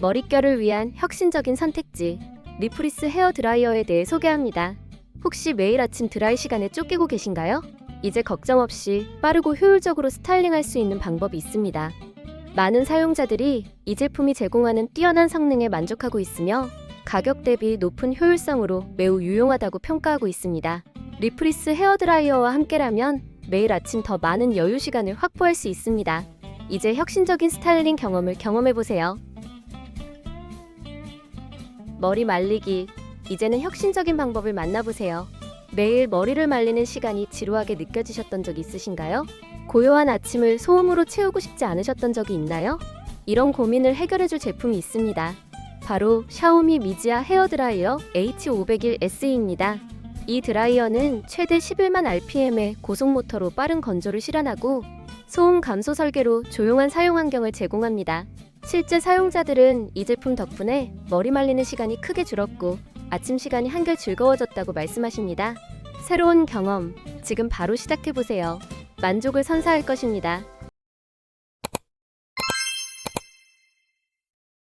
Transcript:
머릿결을 위한 혁신적인 선택지 리프리스 헤어 드라이어에 대해 소개합니다. 혹시 매일 아침 드라이 시간에 쫓기고 계신가요? 이제 걱정 없이 빠르고 효율적으로 스타일링할 수 있는 방법이 있습니다. 많은 사용자들이 이 제품이 제공하는 뛰어난 성능에 만족하고 있으며 가격 대비 높은 효율성으로 매우 유용하다고 평가하고 있습니다. 리프리스 헤어 드라이어와 함께라면 매일 아침 더 많은 여유 시간을 확보할 수 있습니다. 이제 혁신적인 스타일링 경험을 경험해 보세요. 머리 말리기. 이제는 혁신적인 방법을 만나보세요. 매일 머리를 말리는 시간이 지루하게 느껴지셨던 적 있으신가요? 고요한 아침을 소음으로 채우고 싶지 않으셨던 적이 있나요? 이런 고민을 해결해줄 제품이 있습니다. 바로 샤오미 미지아 헤어 드라이어 H501S입니다. 이 드라이어는 최대 11만 RPM의 고속 모터로 빠른 건조를 실현하고 소음 감소 설계로 조용한 사용 환경을 제공합니다. 실제 사용자들은 이 제품 덕분에 머리 말리는 시간이 크게 줄었고 아침 시간이 한결 즐거워졌다고 말씀하십니다. 새로운 경험, 지금 바로 시작해 보세요. 만족을 선사할 것입니다.